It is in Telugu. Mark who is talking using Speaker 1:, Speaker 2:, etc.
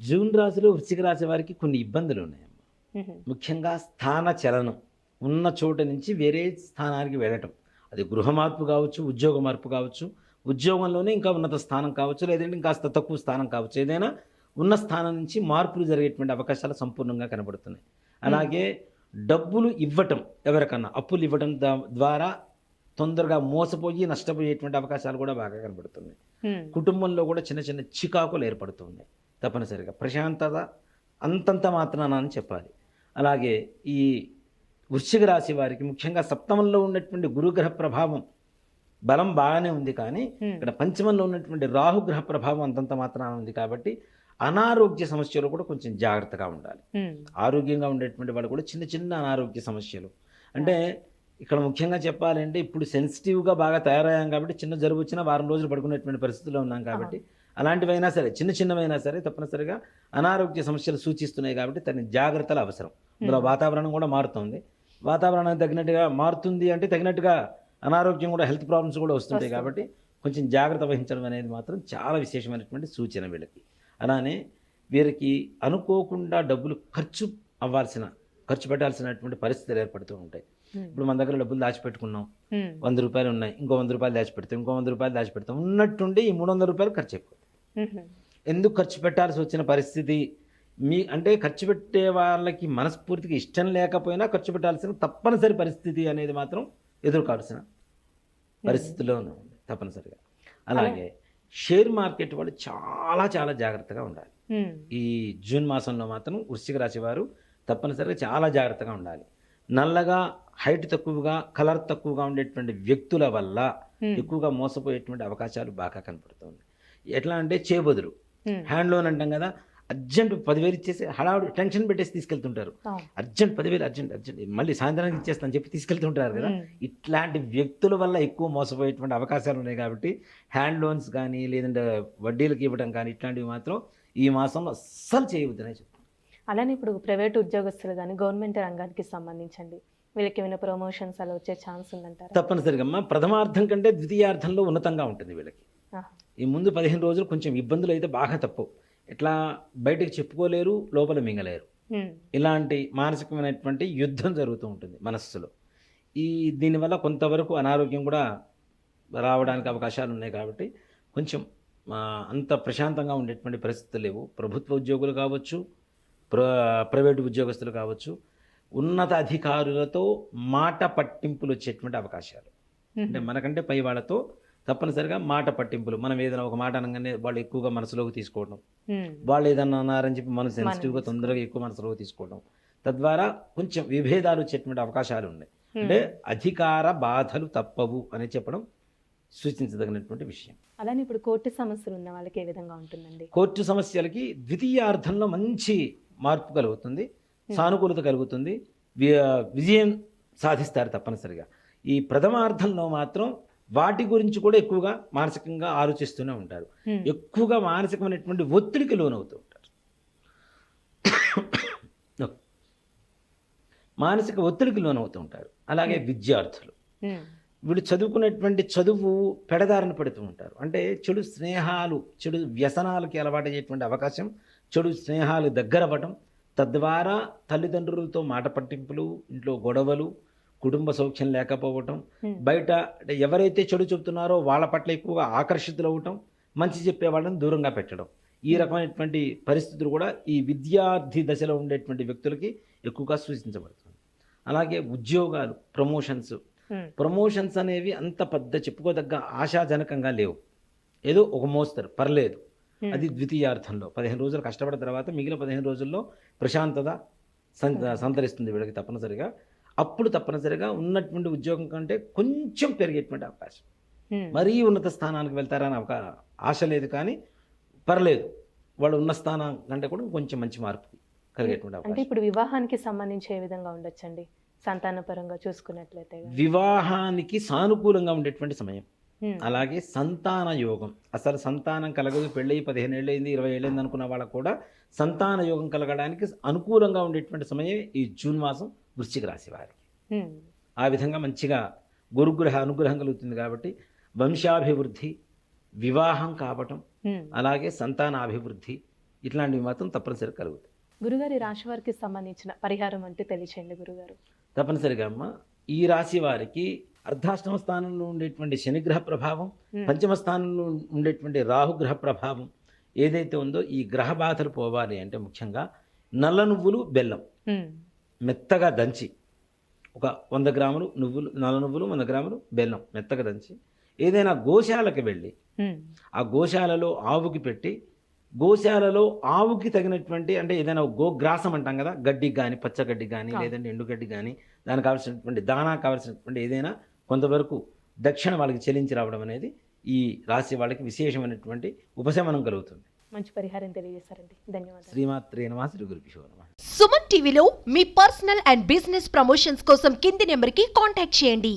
Speaker 1: జూన్ రాశిలో వృశ్చిక రాశి వారికి కొన్ని ఇబ్బందులు ఉన్నాయమ్మ
Speaker 2: మ్మ్.
Speaker 1: ముఖ్యంగా స్థాన చలనం. ఉన్న చోట నుంచి వేరే స్థానానికి వెళ్ళటం. అది గృహ మార్పు కావచ్చు ఉద్యోగ మార్పు కావచ్చు ఉద్యోగంలోనే ఇంకా ఉన్నత స్థానం కావచ్చు లేదంటే ఇంకాస్త తక్కువ స్థానం కావచ్చు. ఏదైనా ఉన్న స్థానం నుంచి మార్పులు జరిగేటువంటి అవకాశాలు సంపూర్ణంగా కనబడుతున్నాయి. అలాగే డబ్బులు ఇవ్వటం ఎవరికన్నా అప్పులు ఇవ్వటం ద్వారా తొందరగా మోసపోయి నష్టపోయేటువంటి అవకాశాలు కూడా బాగా కనబడుతున్నాయి. కుటుంబంలో కూడా చిన్న చిన్న చికాకులు ఏర్పడుతూ ఉన్నాయి. తప్పనిసరిగా. ప్రశాంతత అంతంత మాత్రాన అని చెప్పాలి. అలాగే ఈ వృశ్చిక రాశి వారికి ముఖ్యంగా సప్తమంలో ఉన్నటువంటి గురుగ్రహ ప్రభావం బలం బాగానే ఉంది కానీ. ఇక్కడ పంచమంలో ఉన్నటువంటి రాహుగ్రహ ప్రభావం అంతంత మాత్రాన ఉంది కాబట్టి అనారోగ్య సమస్యలు కూడా కొంచెం జాగ్రత్తగా ఉండాలి. ఆరోగ్యంగా ఉండేటువంటి వాళ్ళు కూడా చిన్న చిన్న అనారోగ్య సమస్యలు. అంటే ఇక్కడ ముఖ్యంగా చెప్పాలంటే ఇప్పుడు సెన్సిటివ్గా బాగా తయారయ్యాం కాబట్టి చిన్న జరుగు వచ్చినా వారం రోజులు పడుకునేటువంటి పరిస్థితిలో ఉన్నాం కాబట్టి అలాంటివైనా సరే చిన్న చిన్నవైనా సరే తప్పనిసరిగా అనారోగ్య సమస్యలు సూచిస్తున్నాయి కాబట్టి తన జాగ్రత్తలు అవసరం ఇందులో. వాతావరణం కూడా మారుతుంది వాతావరణానికి తగినట్టుగా మారుతుంది అంటే తగినట్టుగా అనారోగ్యం కూడా హెల్త్ ప్రాబ్లమ్స్ కూడా వస్తుంటాయి. కాబట్టి కొంచెం జాగ్రత్త వహించడం అనేది మాత్రం చాలా విశేషమైనటువంటి సూచన వీళ్ళకి అలానే వీరికి అనుకోకుండా డబ్బులు ఖర్చు అవ్వాల్సిన ఖర్చు పెట్టాల్సినటువంటి పరిస్థితులు ఏర్పడుతూ ఉంటాయి. ఇప్పుడు మన దగ్గర డబ్బులు దాచిపెట్టుకున్నాం. వంద రూపాయలు ఉన్నాయి ఇంకో వంద రూపాయలు దాచిపెడతాం ఇంకో వంద రూపాయలు దాచిపెడతాం ఉన్నట్టుండి ఈ మూడు వందల రూపాయలు ఖర్చు
Speaker 2: మ్మ్.
Speaker 1: ఎందుకు ఖర్చు పెట్టాల్సి వచ్చిన పరిస్థితి? మీ అంటే ఖర్చు పెట్టే వాళ్ళకి మనస్ఫూర్తిగా ఇష్టం లేకపోయినా ఖర్చు పెట్టాల్సిన తప్పనిసరి పరిస్థితి అనేది మాత్రం ఎదుర్కోవాల్సిన పరిస్థితిలో ఉంది తప్పనిసరిగా. అలాగే షేర్ మార్కెట్ వాళ్ళు చాలా చాలా జాగ్రత్తగా ఉండాలి.
Speaker 2: మ్మ్.
Speaker 1: ఈ జూన్ మాసంలో మాత్రం వృశ్చిక రాశి వారు తప్పనిసరిగా చాలా జాగ్రత్తగా ఉండాలి. నల్లగా హైట్ తక్కువగా కలర్ తక్కువగా ఉండేటువంటి వ్యక్తుల వల్ల. ఎక్కువగా మోసపోయేటువంటి అవకాశాలు బాగా కనపడుతుంది ఎట్లా అంటే
Speaker 2: మ్మ్.
Speaker 1: హ్యాండ్ లోన్ అంటాం కదా అర్జెంట్ పదివేలు ఇచ్చేసి హడావుడు టెన్షన్ పెట్టేసి తీసుకెళ్తుంటారు. అర్జెంట్ పదివేలు అర్జెంట్ అర్జెంట్. మళ్ళీ సాయంత్రానికి ఇచ్చేస్తాను చెప్పి తీసుకెళ్తుంటారు కదా. ఇట్లాంటి వ్యక్తుల వల్ల ఎక్కువ మోసపోయేటువంటి అవకాశాలు ఉన్నాయి కాబట్టి హ్యాండ్ లోన్స్ కానీ లేదంటే వడ్డీలకు ఇవ్వడం కానీ ఇట్లాంటివి మాత్రం ఈ మాసంలో అస్సలు చేయవద్దనే చెప్తాను
Speaker 2: అలానే ఇప్పుడు ప్రైవేట్ ఉద్యోగస్తులు కానీ గవర్నమెంట్ రంగానికి సంబంధించండి. వీళ్ళకి ఏమైనా ప్రమోషన్స్ అలా వచ్చే ఛాన్స్ ఉందంటారా?
Speaker 1: తప్పనిసరిగా అమ్మా. ప్రథమార్థం కంటే ద్వితీయార్థంలో ఉన్నతంగా ఉంటుంది వీళ్ళకి. ఈ ముందు పదిహేను రోజులు కొంచెం ఇబ్బందులు అయితే బాగా తప్పు. ఎట్లా బయటకు చెప్పుకోలేరు లోపల మింగలేరు. ఇలాంటి మానసికమైనటువంటి యుద్ధం జరుగుతూ ఉంటుంది మనస్సులో. ఈ దీనివల్ల కొంతవరకు అనారోగ్యం కూడా రావడానికి అవకాశాలు ఉన్నాయి కాబట్టి కొంచెం అంత ప్రశాంతంగా ఉండేటువంటి పరిస్థితులు లేవు. ప్రభుత్వ ఉద్యోగులు కావచ్చు ప్ర ప్రైవేటు ఉద్యోగస్తులు కావచ్చు ఉన్నత అధికారులతో మాట పట్టింపులు వచ్చేటువంటి అవకాశాలు. అంటే. మనకంటే పై వాళ్ళతో తప్పనిసరిగా మాట పట్టింపులు. మనం ఏదైనా ఒక మాట అనగానే వాళ్ళు ఎక్కువగా మనసులోకి తీసుకోవడం. వాళ్ళు ఏదన్నా అన్నారని చెప్పి మనం సెన్సిటివ్గా. తొందరగా ఎక్కువ మనసులోకి తీసుకోవడం. తద్వారా కొంచెం విభేదాలు వచ్చేటువంటి అవకాశాలు ఉన్నాయి. అంటే అధికార బాధలు తప్పవు అని చెప్పడం సూచించదగినటువంటి విషయం.
Speaker 2: అలానే ఇప్పుడు కోర్టు సమస్యలు ఉన్న వాళ్ళకి ఏ విధంగా ఉంటుందండి?
Speaker 1: కోర్టు సమస్యలకి ద్వితీయార్థంలో మంచి మార్పు కలుగుతుంది. సానుకూలత కలుగుతుంది. విజయం సాధిస్తారు తప్పనిసరిగా. ఈ ప్రథమార్థంలో మాత్రం వాటి గురించి కూడా ఎక్కువగా మానసికంగా ఆలోచిస్తూనే ఉంటారు. ఎక్కువగా మానసికమైనటువంటి ఒత్తిడికి లోనవుతూ ఉంటారు. మానసిక ఒత్తిడికి లోనవుతూ ఉంటారు. అలాగే విద్యార్థులు. వీళ్ళు చదువుకునేటువంటి చదువు పెడదారిన పెడుతూ ఉంటారు. అంటే చెడు స్నేహాలు చెడు వ్యసనాలకి అలవాటయ్యేటువంటి అవకాశం చెడు స్నేహాలు దగ్గర అవ్వటం తద్వారా తల్లిదండ్రులతో మాట పట్టింపులు ఇంట్లో గొడవలు కుటుంబ సౌఖ్యం లేకపోవటం. బయట అంటే ఎవరైతే చెడు చెబుతున్నారో వాళ్ళ పట్ల ఎక్కువగా ఆకర్షితులు అవ్వటం మంచి చెప్పే వాళ్ళని దూరంగా పెట్టడం. ఈ రకమైనటువంటి పరిస్థితులు కూడా ఈ విద్యార్థి దశలో ఉండేటువంటి వ్యక్తులకి ఎక్కువగా సూచించబడుతుంది. అలాగే ఉద్యోగాలు ప్రమోషన్స్. ప్రమోషన్స్ అనేవి అంత పెద్ద చెప్పుకోదగ్గ ఆశాజనకంగా లేవు. ఏదో ఒక మోస్తారు పర్లేదు. అది ద్వితీయార్థంలో. పదిహేను రోజులు కష్టపడిన తర్వాత మిగిలిన పదిహేను రోజుల్లో ప్రశాంతత సంత సంతరిస్తుంది వీళ్ళకి తప్పనిసరిగా. అప్పుడు తప్పనిసరిగా ఉన్నటువంటి ఉద్యోగం కంటే కొంచెం పెరిగేటువంటి అవకాశం. మరీ ఉన్నత స్థానానికి వెళ్తారని ఒక ఆశ లేదు కానీ పర్లేదు. వాళ్ళు ఉన్న స్థానం కంటే కూడా కొంచెం మంచి మార్పు కలిగేటువంటి
Speaker 2: అంటే
Speaker 1: అవకాశం.
Speaker 2: ఇప్పుడు వివాహానికి సంబంధించి ఏ విధంగా ఉండొచ్చండి? సంతానపరంగా చూసుకున్నట్లయితే.
Speaker 1: వివాహానికి సానుకూలంగా ఉండేటువంటి సమయం. అలాగే సంతాన యోగం. అసలు సంతానం కలగదు. పెళ్ళి పదిహేను ఏళ్ళు అయింది ఇరవై ఏళ్ళు అయింది అనుకున్న వాళ్ళకు కూడా సంతాన యోగం కలగడానికి అనుకూలంగా ఉండేటువంటి సమయం ఈ జూన్ మాసం వృశ్చిక రాశి వారికి. ఆ విధంగా మంచిగా గురుగ్రహ అనుగ్రహం కలుగుతుంది కాబట్టి వంశాభివృద్ధి వివాహం కావటం. అలాగే సంతానాభివృద్ధి ఇట్లాంటివి మాత్రం తప్పనిసరి కలుగుతాయి.
Speaker 2: గురుగారి రాశి వారికి సంబంధించిన పరిహారం అంటే తెలియచేయండి గురుగారు.
Speaker 1: తప్పనిసరిగా అమ్మ ఈ రాశి వారికి అర్ధాష్టమ స్థానంలో ఉండేటువంటి శనిగ్రహ ప్రభావం పంచమ స్థానంలో ఉండేటువంటి రాహుగ్రహ ప్రభావం ఏదైతే ఉందో ఈ గ్రహ బాధలు పోవాలి అంటే ముఖ్యంగా నల్ల నువ్వులు బెల్లం. మెత్తగా దంచి ఒక వంద గ్రాములు నువ్వులు నల్ల నువ్వులు వంద గ్రాములు బెల్లం మెత్తగా దంచి ఏదైనా గోశాలకు వెళ్ళి ఆ గోశాలలో ఆవుకి పెట్టి గోశాలలో ఆవుకి తగినటువంటి అంటే ఏదైనా గోగ్రాసం అంటాం కదా గడ్డికి కానీ పచ్చగడ్డి కానీ. లేదంటే ఎండుగడ్డి కానీ దానికి కావాల్సినటువంటి దానా కావాల్సినటువంటి ఏదైనా కొంతవరకు దక్షిణ వాళ్ళకి చెల్లించి రావడం అనేది ఈ రాశి వాళ్ళకి విశేషమైనటువంటి ఉపశమనం కలుగుతుంది
Speaker 2: మంచి పరిహారం తెలియజేశారండి ధన్యవాదాలు.
Speaker 1: శ్రీమాత్రే నమ శ్రీ గురుపిశో నమ.
Speaker 3: సుమన్ టీవీలో మీ పర్సనల్ అండ్ బిజినెస్ ప్రమోషన్స్ కోసం కింది నెంబర్కి కాంటాక్ట్ చేయండి.